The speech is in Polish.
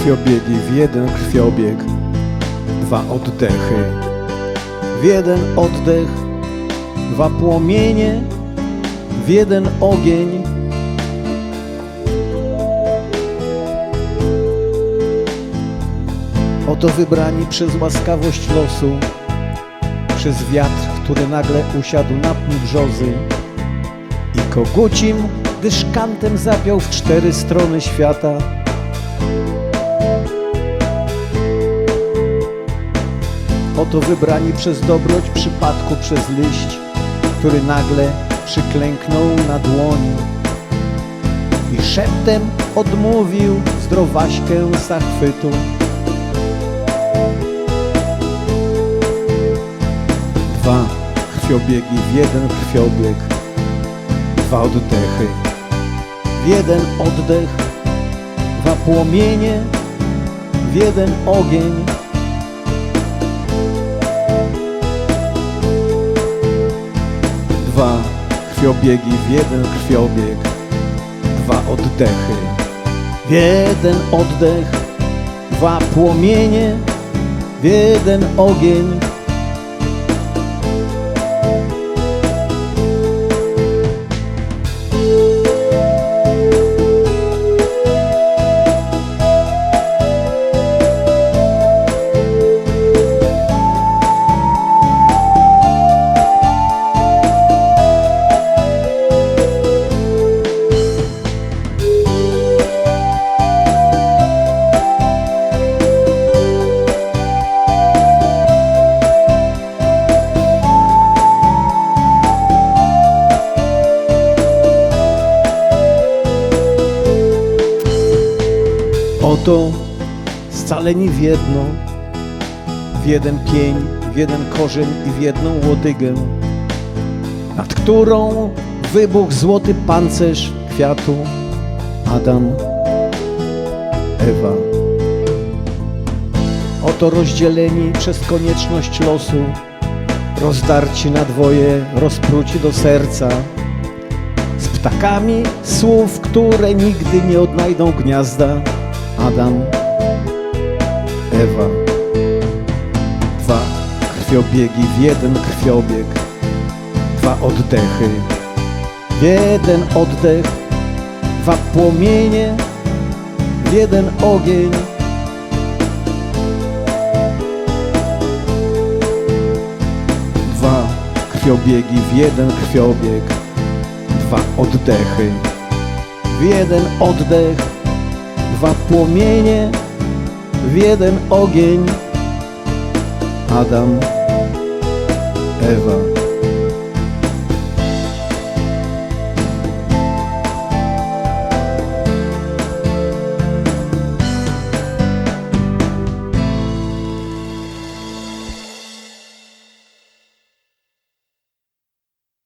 krwiobiegi w jeden krwiobieg, dwa oddechy. W jeden oddech, dwa płomienie, w jeden ogień. Oto wybrani przez łaskawość losu, przez wiatr, który nagle usiadł na pniu brzozy i kogucim, gdy szkantem zapiął w cztery strony świata. Oto wybrani przez dobroć przypadku przez liść, który nagle przyklęknął na dłoni i szeptem odmówił zdrowaśkę zachwytu. Dwa krwiobiegi w jeden krwiobieg, dwa oddechy, w jeden oddech, dwa płomienie, w jeden ogień. Krwiobiegi w jeden krwiobieg, dwa oddechy, w jeden oddech, dwa płomienie, w jeden ogień. Oto scaleni w jedno, w jeden pień, w jeden korzeń i w jedną łodygę, nad którą wybuchł złoty pancerz kwiatu Adam, Ewa. Oto rozdzieleni przez konieczność losu, rozdarci na dwoje, rozpruci do serca, z ptakami słów, które nigdy nie odnajdą gniazda. Adam, Ewa. Dwa krwiobiegi w jeden krwiobieg, dwa oddechy. Jeden oddech, dwa płomienie, jeden ogień. Dwa krwiobiegi w jeden krwiobieg, dwa oddechy. W jeden oddech, dwa płomienie w jeden ogień. Adam, Ewa.